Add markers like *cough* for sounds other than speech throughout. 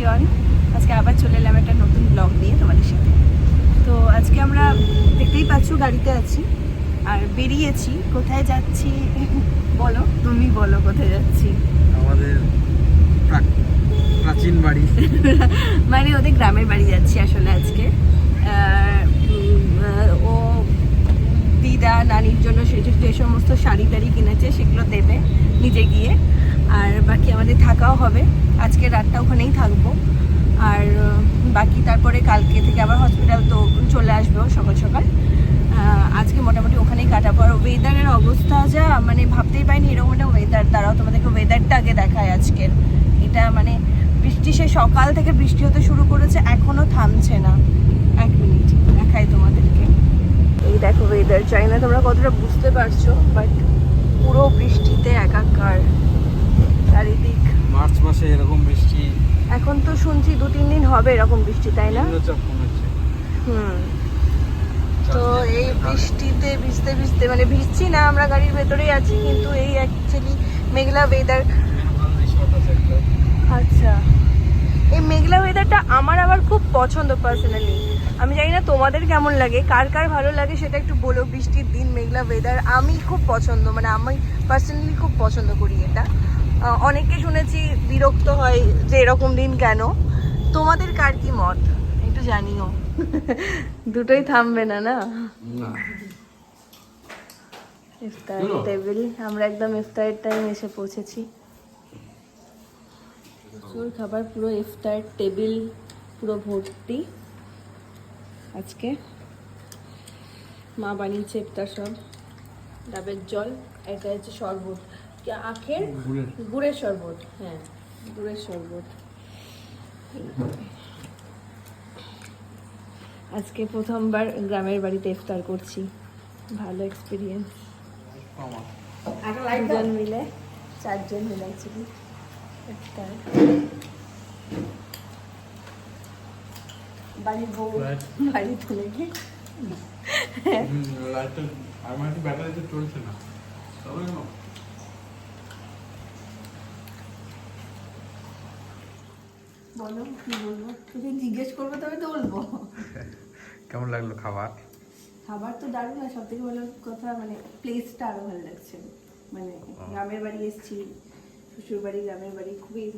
Everyone আজকে আবার চলে এলাম একটা নতুন ব্লগ নিয়ে তোমাদের সাথে। তো আজকে আমরা দেখতেই পাচ্ছ গাড়িতে আছি আর বেরিয়েছি। কোথায় যাচ্ছি? বলো তুমি বলো কোথায় যাচ্ছি? আমাদের প্রাচীন বাড়ি। *laughs* মানে ওদের গ্রামের বাড়ি যাচ্ছি আসলে আজকে। ও দিদা নানির জন্য সে যে যে সমস্ত শাড়ি টাড়ি কিনেছে সেগুলো দেবে নিজে গিয়ে। আর বাকি আমাদের থাকাও হবে। আজকে রাতটা ওখানেই থাকব। আর বাকি তারপরে কালকে থেকে আবার হসপিটাল তো চলে আসব সকাল সকাল। আজকে মোটামুটি ওখানেই কাটাবো। আর ওয়েদারের অবস্থা যা মানে ভাবতেই পারিনি এরকম একটা ওয়েদার তারাও তোমাদেরকে ওয়েদারটা আগে দেখায় আজকের। এটা মানে বৃষ্টি সে সকাল থেকে বৃষ্টি হতে শুরু করেছে এখনও থামছে না। এক মিনিট, দেখাই তোমাদেরকে। এই দেখো ওয়েদার চাই না তোমরা কতটা বুঝতে পারছ বাট পুরো বৃষ্টিতে একাকার। চারিদিক। মার্চ মাসে এরকম বৃষ্টি। এখন তো শুনছি দু তিন দিন হবে এরকম বৃষ্টি তাই না? হুম। তো এই বৃষ্টিতে ভিজতে ভিজতে মানে ভিজছি না আমরা গাড়ির ভেতরেই আছি কিন্তু এই অ্যাকচুয়ালি মেঘলা ওয়েদার আচ্ছা। এই মেঘলা ওয়েদারটা আমার আবার খুব পছন্দ পার্সোনালি আমি জানি না তোমাদের কেমন লাগে কার কার ভালো লাগে সেটা একটু বলো বৃষ্টির দিন মেঘলা ওয়েদার আমি খুব পছন্দ মানে আমি পার্সোনালি খুব পছন্দ করি এটা। অনেকে শুনেছি বিরক্ত হয় যে এরকম দিন কেন। তোমাদের কার কি মত? একটু জানিও। *laughs* দুটোই থামবে না না? ইফতার টেবিল আমরা একদম ইফতারের টাইম এসে পৌঁছেছি। প্রচুর খাবার পুরো ইফতার টেবিল পুরো ভর্তি। আজকে মা বানিয়েছে ইফতার সব। ডাবের জল এটা হচ্ছে শরবত। আখের গুড়ের। শরবত হ্যাঁ গুড়ের শরবত। আজকে প্রথমবার গ্রামের বাড়িতে ইফতার করছি। ভালো এক্সপিরিয়েন্স দুজন মিলে চারজন মিলে অ্যাকচুয়ালি ইফতার। বাড়ির বউ বাড়িতে নাকি ব্যাটারিতে চলছে না। বলো কি বলব? তুমি জিজ্ঞেস করবে তবে তো বলব। কেমন লাগল খাবার? খাবার তো দারুণ না সব থেকে ভালো কথা মানে প্লেসটা আরও ভালো লাগছে। মানে গ্রামের বাড়ি এসেছি শ্বশুর বাড়ি গ্রামের বাড়ি খুবই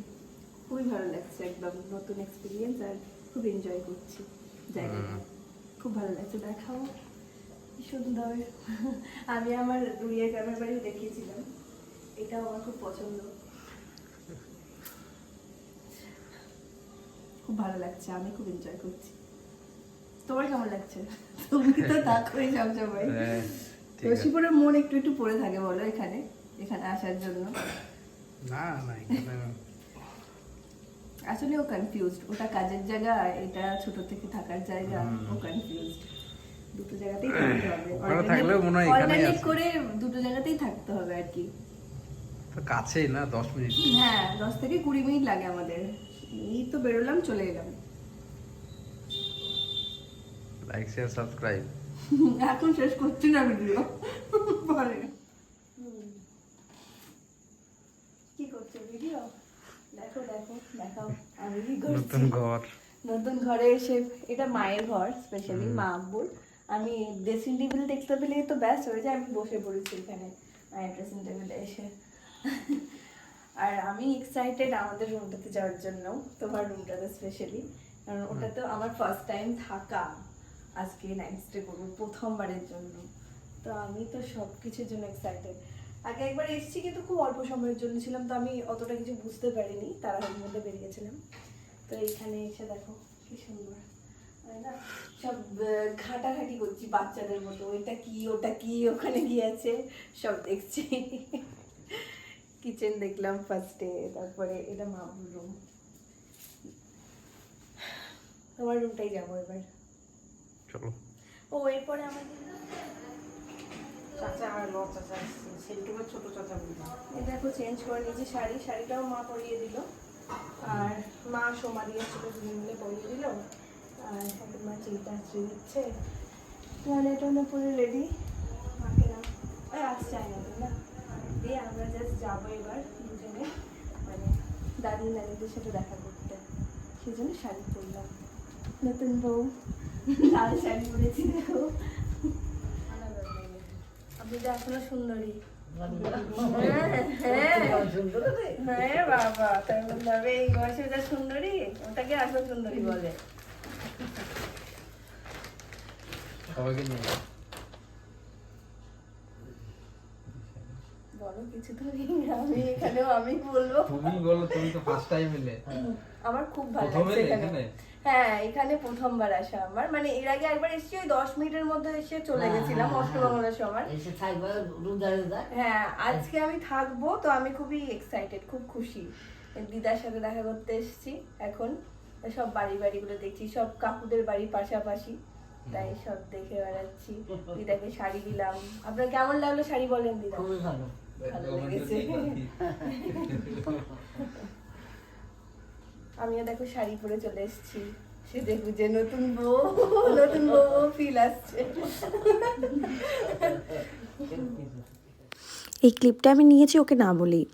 খুবই ভালো লাগছে একদম। নতুন এক্সপিরিয়েন্স আর খুব এনজয় করছি জায়গাটা। খুব ভালো লাগছে দেখাও। সুন্দর। আমি আমার দুরিয়া গ্রামের বাড়ি দেখিয়েছিলাম। এটাও আমার খুব পছন্দ। খুব ভালো লাগছে আমি খুব এনজয় করছি। তোমার কেমন লাগছে? *laughs* তুমি তো থাকোই সবসময়। হ্যাঁ, রশিপুরের মন একটু একটু পড়ে থাকে বলো এখানে এখানে আসার জন্য। না না আসলে ও কনফিউজড ওটা কাজের জায়গা এটা ছোট থেকে থাকার জায়গা ও কনফিউজড দুটো জায়গাতেই থাকতে হবে। থাকলেও মনে হয় এখানেই আছে। করে দুটো জায়গাতেই থাকতে হবে আর কি। কাছেই না দশ মিনিট? হ্যাঁ দশ থেকে কুড়ি মিনিট লাগে আমাদের। এই তো বেরোলাম চলে এলাম। লাইক শেয়ার সাবস্ক্রাইব এখন শেষ করছি না ভিডিও *laughs* পরে। কি করছ ভিডিও দেখো দেখো দেখাও। আমি কি করছি। নতুন ঘর। নতুন ঘরে এসে এটা মায়ের ঘর স্পেশালি মা আব্বুর। আমি ড্রেসিং টেবিল দেখতে পেলে তো ব্যাস হয়ে যায় আমি বসে পড়েছি এখানে। মায়ের ড্রেসিং টেবিলে এসে। *laughs* আর আমি এক্সাইটেড আমাদের রুমটাতে যাওয়ার জন্য, তোমার রুমটাতে স্পেশালি কারণ ওটা তো আমার ফার্স্ট টাইম থাকা, আজকে নাইট স্টে করব, প্রথমবারের জন্য। তো আমি তো সব কিছুর জন্য এক্সাইটেড আগে একবার এসেছি কিন্তু খুব অল্প সময়ের জন্য ছিলাম, তো আমি অতটা কিছু বুঝতে পারিনি, তাড়াহুড়োর মধ্যে বেরিয়েছিলাম তো এইখানে এসে দেখো, কি সুন্দর। সব ঘাটাঘাটি করছি বাচ্চাদের মতো, এটা কি, ওটা কি, ওখানে গিয়েছে সব দেখছি। কিচেন দেখলাম ফার্স্টে তারপরে এটা মামুর রুম তোমার রুমটাই যাব এবার। চলো। ও এরপরে আমাদের চাচা আর ল চাচা সেন্টুমের ছোট চাচা বললাম দেখো চেঞ্জ করে নিয়েছি শাড়ি শাড়িটাও মা পরিয়ে দিল। আর মা সোমা দিয়েছিল দুজন মিলে পরিয়ে দিল। আর এখন মা চিন্তা আশ্রী দিচ্ছে তাহলে এটা পুরো রেডি মাকে না আসছে না? দিয়ে আমরা জাস্ট যাব এবার দুজনে। মানে দাদি নানিদের সাথে দেখা করতে। সেজন্য শাড়ি পরলাম। নতুন বউ। লাল শাড়ি পরেছি দেখো। আপনি তো এখনও সুন্দরী। হ্যাঁ হ্যাঁ বাবা, তাই বলতে এই বয়সে সুন্দরী, ওটাকে আসল সুন্দরী বলে। বলো কিছু তো আমি এখানেও আমি বলব। তুমি বলো তুমি তো ফার্স্ট টাইম এলে। আমার খুব ভালো লাগছে এখানে? হ্যাঁ এখানে প্রথমবার আসা আমার। মানে এর আগে একবার এসেছি ওই দশ মিনিটের মধ্যে এসে চলে গেছিলাম অষ্টমঙ্গলার সময় এসে থাকবে রোজা রোজা হ্যাঁ আজকে আমি থাকব তো আমি খুবই এক্সাইটেড খুব খুশি। দিদার সাথে দেখা করতে এসেছি এখন। সব বাড়ি বাড়িগুলো দেখছি সব কাকুদের বাড়ি পাশাপাশি। তাই সব দেখে বেড়াচ্ছি। দিদাকে শাড়ি দিলাম। আপনার কেমন লাগল শাড়ি বলেন দিদা? খুবই ভালো। *laughs* আমিও দেখো শাড়ি পরে চলে এসেছি। সে দেখু যে নতুন বউ নতুন বউ ফিল আসছে। এই ক্লিপটা আমি নিয়েছি ওকে না বলেই।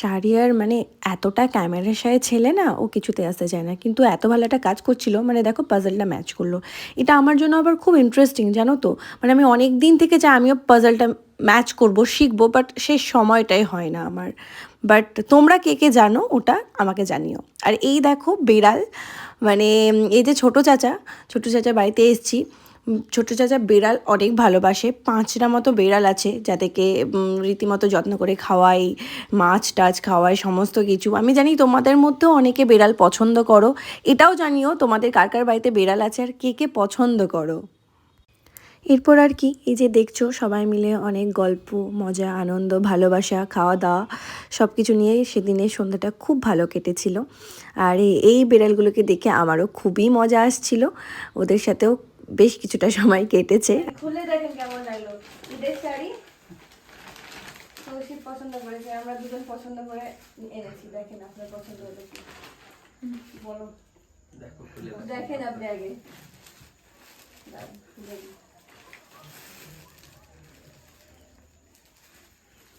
শাহরিয়ার মানে এতটা ক্যামেরার সাথে ছেলে না, ও কিছুতে আসতে চায় না। কিন্তু এত ভালো একটা কাজ করছিল মানে দেখো পাজলটা ম্যাচ করল। এটা আমার জন্য আবার খুব ইন্টারেস্টিং জানো তো? মানে আমি অনেক দিন থেকে চাই আমিও পাজলটা ম্যাচ করব, শিখব বাট সেই সময়টাই হয় না আমার। বাট তোমরা কে কে জানো ওটা, আমাকে জানিও। আর এই দেখো বেড়াল মানে এই যে ছোটো চাচা ছোটো চাচা বাড়িতে এসেছি। ছোট চাচা বেড়াল অনেক ভালোবাসে। পাঁচটা মতো বেড়াল আছে যাদেরকে রীতিমতো যত্ন করে খাওয়াই, মাছ টাছ খাওয়াই, সমস্ত কিছু। আমি জানি তোমাদের মধ্যেও অনেকে বেড়াল পছন্দ করো। এটাও জানিও তোমাদের কার কার বাড়িতে বেড়াল আছে আর কে কে পছন্দ করো। এরপর আর কি, এই যে দেখছ সবাই মিলে অনেক গল্প, মজা, আনন্দ, ভালোবাসা খাওয়া দাওয়া সব কিছু নিয়েই সেদিনের সন্ধ্যাটা খুব ভালো কেটেছিল। আর এই- এই বিড়ালগুলোকে দেখে আমারও খুবই মজা আসছিল। ওদের সাথেও বেশ কিছুটা সময় কেটেছে। খুলে দেখেন কেমন লাগল। ঈদের শাড়ি পছন্দ করেছে আমরা দুজন পছন্দ করে এনেছি। দেখেন আপনার পছন্দ হলো কি? বলো দেখো খুলে দেখো। দেখেন আপনি আগে।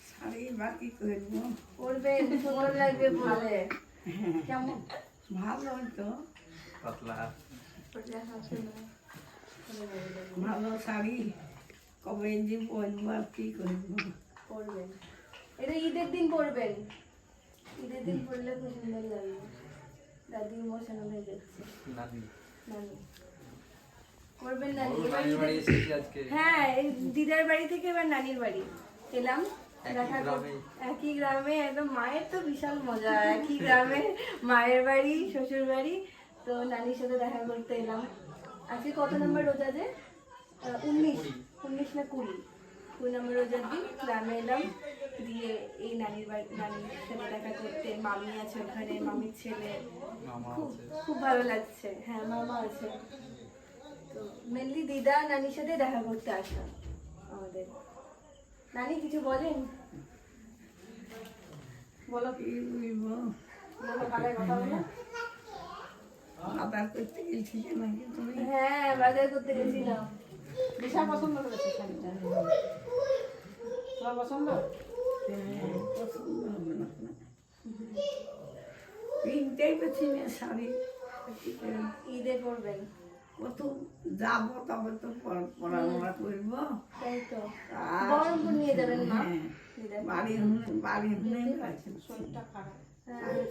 শাড়ি বাকি করব সুন্দর লাগবে পরলে কেমন? ভালো তো। পাতলা। ভালো শাড়ি। কবে যে পরবো আর কি করব পরবেন। এটা ঈদের দিন পরবেন। ঈদের দিন পরলে খুব সুন্দর লাগবে দাদি ইমোশনাল হয়ে যাচ্ছে। নানি। নানি। করবেন নানি। এবার হ্যাঁ এই দিদার বাড়ি থেকে এবার নানির বাড়ি। এলাম। দেখা কর- একই গ্রামে। একদম মায়ের তো বিশাল মজা। একই গ্রামে। মায়ের বাড়ি শ্বশুর বাড়ি। তো নানির সাথে দেখা করতে এলাম। আজকে কত নম্বর রোজা যে? উনিশ। উনিশ না কুড়ি? কুড়ি নম্বর রোজার দিন গ্রামে এলাম দিয়ে এই নানির বাড়ি নানির সাথে দেখা করতে মামি আছে ওখানে মামির ছেলে। খুব খুব ভালো লাগছে। হ্যাঁ মামা আছে। তো মেনলি দিদা নানির সাথে দেখা করতে আসা আমাদের। নানি কিছু বলেন? বলো। কি বলো কালে কথা বলো। আদার করতে গেছি নাকি তুমি? হ্যাঁ বাজার করতে গেছিলাম। বিশাল পছন্দ করেছে শাড়িটা। তোমার পছন্দ? হ্যাঁ, পছন্দ হবে না আপনার। কিনতেই শাড়ি। ঈদে পড়বেন কত যাব তবে তো পড়াশোনা করব। তাই তো। বহরমপুর নিয়ে যাবেন মা হ্যাঁ, বাড়ি বাড়ি হুনে আছে। হ্যাঁ।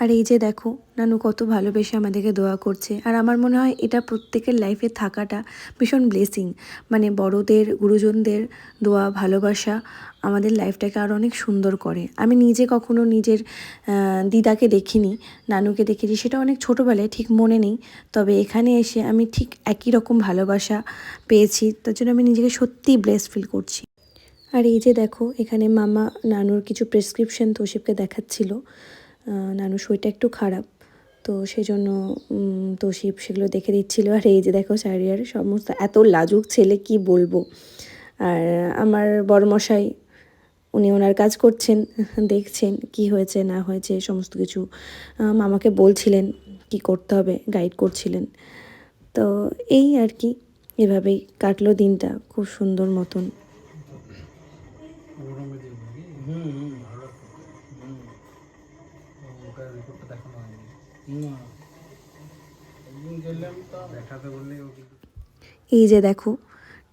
আর এই যে দেখো, নানু কত ভালোবেসে আমাদেরকে দোয়া করছে। আর আমার মনে হয় এটা প্রত্যেকের লাইফে থাকাটা ভীষণ ব্লেসিং মানে বড়দের, গুরুজনদের দোয়া, ভালোবাসা আমাদের লাইফটাকে আরও অনেক সুন্দর করে। আমি নিজে কখনো নিজের দিদাকে দেখিনি, নানুকে দেখেছি সেটা অনেক ছোটোবেলায় ঠিক মনে নেই। তবে এখানে এসে আমি ঠিক একই রকম ভালোবাসা পেয়েছি, তার জন্য আমি নিজেকে সত্যিই ব্লেস ফিল করছি। আর এই যে দেখো, এখানে মামা, নানুর কিছু প্রেসক্রিপশন তোষিপকে দেখাচ্ছিল। নানুর শরীরটা একটু খারাপ। তো সেই জন্য তোষিপ সেগুলো দেখে দিচ্ছিল। আর এই যে দেখো শাড়িয়ার সমস্ত, এত লাজুক ছেলে, কি বলব? আর আমার বড়মশাই, উনি ওনার কাজ করছেন, দেখছেন কি হয়েছে, না হয়েছে সমস্ত কিছু। মামাকে বলছিলেন কি করতে হবে গাইড করছিলেন। তো এই আর কি, এভাবেই কাটলো দিনটা, খুব সুন্দর মতন। ওটা রিপোর্টটা দেখানো হয়নি না একদিন গেলাম তো দেখাতে বললেই ও কিন্তু এই যে দেখো,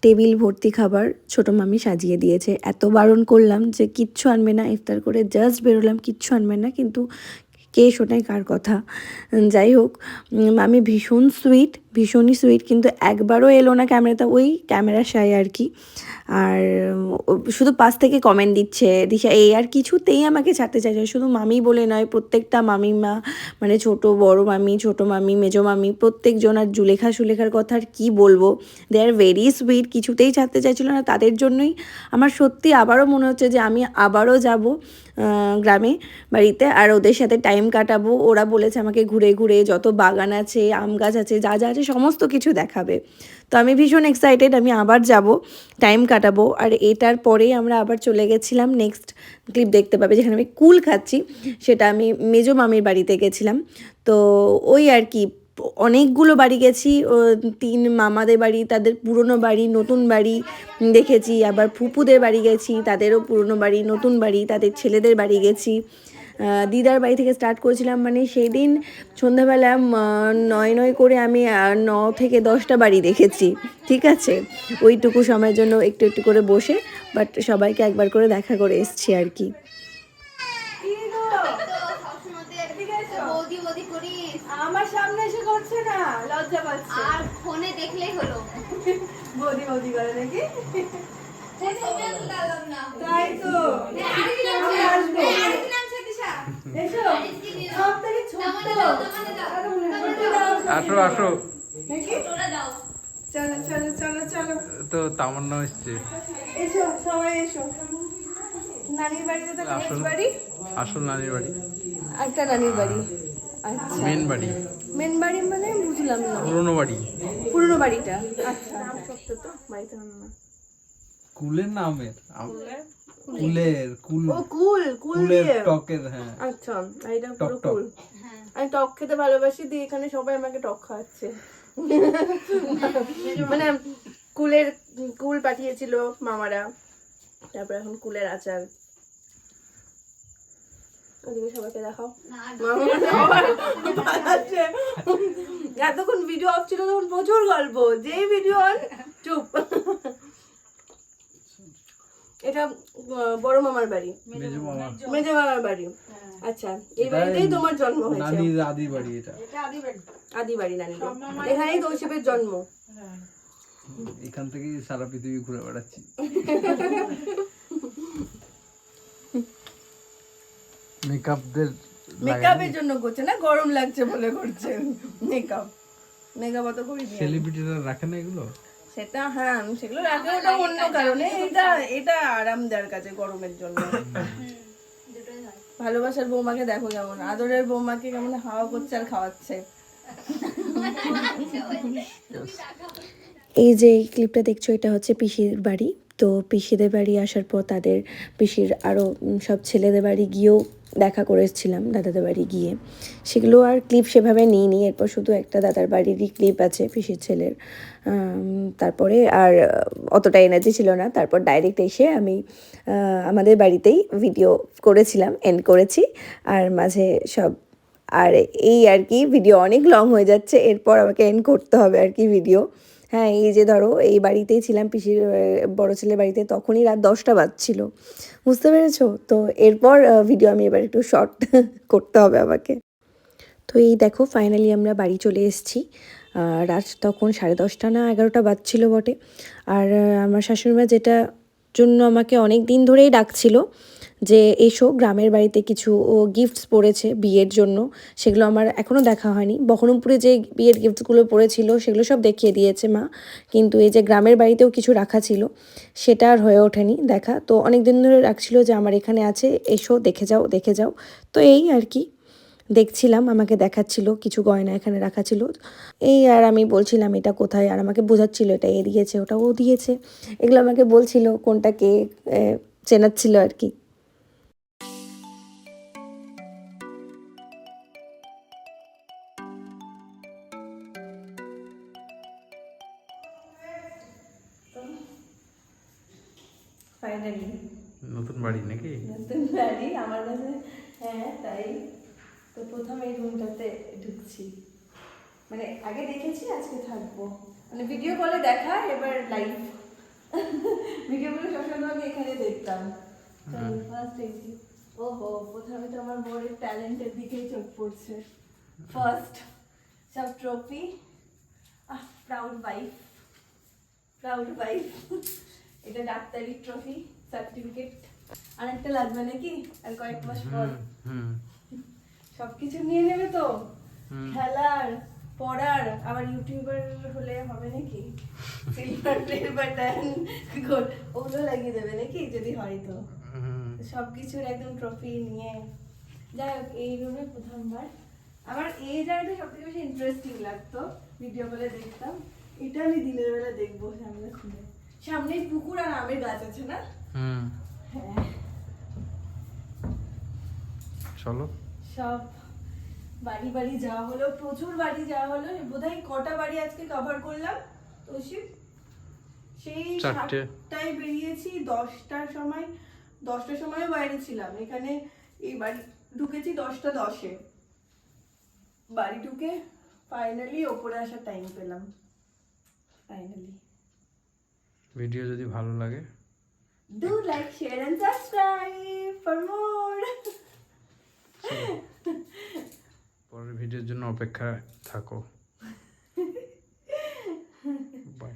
টেবিল ভর্তি খাবার ছোটো মামি সাজিয়ে দিয়েছে। এত বারণ করলাম যে কিচ্ছু আনবে না, ইফতার করে জাস্ট বেরোলাম, কিচ্ছু আনবে না, কিন্তু কে শোনায় কার কথা? যাই হোক মামি ভীষণ সুইট ভীষণই সুইট কিন্তু একবারও এলো না ক্যামেরাতে ওই ক্যামেরা সাই আর কি। আর শুধু পাশ থেকে কমেন্ট দিচ্ছে, দিশা, এই আর কিছুতেই আমাকে ছাড়তে চাইছে শুধু মামি বলে নয়, প্রত্যেকটা মামিমা মানে ছোট, বড় মামি, ছোট মামি, মেজো মামি, প্রত্যেকজন আর জুলেখা সুলেখার কথা আর কী বলব? দে আর ভেরি সুইট কিছুতেই ছাড়তে চাইছিল না। তাদের জন্যই আমার সত্যি আবারও মনে হচ্ছে যে আমি আবারও যাব গ্রামে বাড়িতে। আর ওদের সাথে টাইম কাটাবো। ওরা বলেছে আমাকে ঘুরে ঘুরে যত বাগান আছে, আম গাছ আছে, যা যা আছে, সমস্ত কিছু দেখাবে। তো আমি ভীষণ এক্সাইটেড আমি আবার যাব টাইম কাটাবো। আর এটার পরেই আমরা আবার চলে গেছিলাম নেক্সট ক্লিপ দেখতে পাবে, যেখানে আমি কুল খাচ্ছি, সেটা আমি মেজো মামির বাড়িতে গেছিলাম। তো ওই আর কি, অনেকগুলো বাড়ি গেছি তিন মামাদের বাড়ি, তাদের পুরনো বাড়ি, নতুন বাড়ি দেখেছি, আবার ফুপুদের বাড়ি গেছি, তাদেরও পুরনো বাড়ি, নতুন বাড়ি, তাদের ছেলেদের বাড়ি গেছি। দিদার বাড়ি থেকে স্টার্ট করেছিলাম। মানে সেই দিন সন্ধ্যাবেলা নয় নয় করে আমি ন থেকে দশটা বাড়ি দেখেছি। ঠিক আছে? ওইটুকু সময়ের জন্য একটু একটু করে বসে বাট সবাইকে একবার করে দেখা করে এসছি আর কি। বৌদি বৌদি করিস। আমার সামনে এসে করছে না লজ্জা পাচ্ছে। আর ফোনে দেখলেই হলো। বৌদি বৌদি করে নাকি? তাই তো। আসব। এসো। সব থেকে ছোট আসো আসো। চলো চলো চলো চলো। তো তামান্না এসছে। এসো সবাই এসো। নানির বাড়িতে তো আসল নেক্সট বাড়ি? আসল নানির বাড়ি। একটা নানির বাড়ি। আচ্ছা। মেন বাড়ি। মেন বাড়ি মানে বুঝলাম না। পুরনো বাড়ি। পুরনো বাড়িটা। আচ্ছা সত্য তো? বাড়িতে নাম কুলের নামের। কুলের। কুল। ও কুল কুল কুলের দিয়ে? টকের হ্যাঁ। আচ্ছা এটা পুরো। কুল। আমি টক খেতে ভালোবাসি দিয়ে এখানে সবাই আমাকে টক খাওয়াচ্ছে। মানে কুলের কুল পাঠিয়েছিল মামারা তারপর এখন কুলের আচার। ওদিকে সবাইকে দেখাও। *laughs* এতক্ষণ ভিডিও অফ ছিল তখন প্রচুর গল্প। যেই ভিডিও চুপ। *laughs* এটা বড় মামার বাড়ি। মেজো মামা। মেজো মামার বাড়ি। আচ্ছা এই বাড়িতেই তোমার জন্ম হয়েছে। আদি বাড়ি এটা। আদি বাড়ি। নানি। এখানেই জন্ম। এখান থেকেই সারা পৃথিবী ঘুরে বেড়াচ্ছি। মেকআপদের মেকআপের জন্য করছে না গরম লাগছে বলে করছে। মেকআপ। মেকআপ অত করি সেলিব্রিটিরা রাখে না এগুলো? সেটা হ্যাঁ সেগুলো রাখে ওটা অন্য কারণে এটা এটা আরাম দেওয়ার কাছে গরমের জন্য। ভালোবাসার বৌমাকে দেখো কেমন আদরের বৌমাকে কেমন হাওয়া করছে আর খাওয়াচ্ছে। এই যে এই ক্লিপটা দেখছ এটা হচ্ছে পিসির বাড়ি। তো পিসিদের বাড়ি আসার পর তাদের পিসির আরও সব ছেলেদের বাড়ি গিয়েও দেখা করেছিলাম দাদাদের বাড়ি গিয়ে। সেগুলো আর ক্লিপ সেভাবে নিইনি, এরপর শুধু একটা দাদার বাড়িরই ক্লিপ আছে পিসির ছেলের। তারপরে আর অতটা এনার্জি ছিল না, তারপর ডাইরেক্ট এসে আমি আমাদের বাড়িতেই ভিডিও করেছিলাম এন্ড করেছি। আর মাঝে সব, আর এই আর কি ভিডিও অনেক লং হয়ে যাচ্ছে, এরপর আমাকে এন্ড করতে হবে আর কি ভিডিও হ্যাঁ এই যে ধরো, এই বাড়িতেই ছিলাম, পিসির বড় ছেলের বাড়িতে, তখনই রাত দশটা বাজছিল। বুঝতে পেরেছ? তো এরপর ভিডিও আমি এবার একটু শর্ট *laughs* করতে হবে আমাকে। তো এই দেখো ফাইনালি আমরা বাড়ি চলে এসেছি। রাত তখন সাড়ে দশটা না এগারোটা বাজছিল বটে। আর আমার শাশুড়িমা যেটা জন্য আমাকে অনেক দিন ধরেই ডাকছিল যে এসো, গ্রামের বাড়িতে কিছু গিফটস পড়েছে বিয়ের জন্য। সেগুলো আমার এখনও দেখা হয়নি। বহরমপুরে যে বিয়ের গিফটসগুলো পড়েছিল, সেগুলো সব দেখিয়ে দিয়েছে মা। কিন্তু এই যে গ্রামের বাড়িতেও কিছু রাখা ছিল, সেটা আর হয়ে ওঠেনি দেখা। তো অনেক দিন ধরে রাখছিল যে আমার এখানে আছে, এসো, দেখে যাও দেখে যাও। তো এই আর কি, দেখছিলাম, আমাকে দেখাচ্ছিল, কিছু গয়না এখানে রাখা ছিল। এই আর আমি বলছিলাম, এটা কোথায়? আর আমাকে বোঝাচ্ছিল, এটা এ দিয়েছে ওটা ও দিয়েছে। এগুলো আমাকে বলছিল, কোনটা কে চেনাচ্ছিল আর কি। হ্যাঁ তাই। তো প্রথম এই রুমটাতে ঢুকছি। মানে আগে দেখেছি আজকে থাকব। মানে ভিডিও কলে দেখা এবার লাইভ ভিডিও কলে সবসময় তোমাকে এখানে দেখতাম। ফার্স্ট ওহো প্রথমে তো আমার বড়ের ট্যালেন্টের দিকেই চোখ পড়ছে। ফার্স্ট সব trophy ah proud wife proud wife এটা ডাক্তারি ট্রফি সার্টিফিকেট আর একটা লাগবে নাকি? আর কয়েক মাস পর। হুম। সবকিছু নিয়ে নেবে তো? খেলার পড়ার আবার ইউটিউবার হলে হবে নাকি? সিলভার প্লে বাটন ওগুলো লাগিয়ে দেবে নাকি যদি হয় তো? সবকিছুর একদম ট্রফি নিয়ে। যাই হোক এই রুমে প্রথমবার। আমার এই জায়গাটা সব থেকে বেশি ইন্টারেস্টিং লাগতো ভিডিও কলে দেখতাম। এটা আমি দিনের বেলা দেখব সামনে খুলে। সামনেই পুকুর আর আমের গাছ আছে না? হ্যাঁ। চলো। সব বাড়ি বাড়ি যাওয়া হলো প্রচুর বাড়ি যাওয়া হলো। বোধহয় কটা বাড়ি আজকে কভার করলাম তোষিক সেই সাতটায় বেরিয়েছি দশটার সময় দশটার সময় বাইরে ছিলাম। এখানে এই বাড়ি ঢুকেছি দশটা দশে। বাড়ি ঢুকে ফাইনালি ওপরে আসার টাইম পেলাম। ফাইনালি ভিডিও যদি ভালো লাগে। Do like share and subscribe for more পরের ভিডিওর জন্য অপেক্ষা থাকো। *laughs* Bye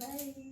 bye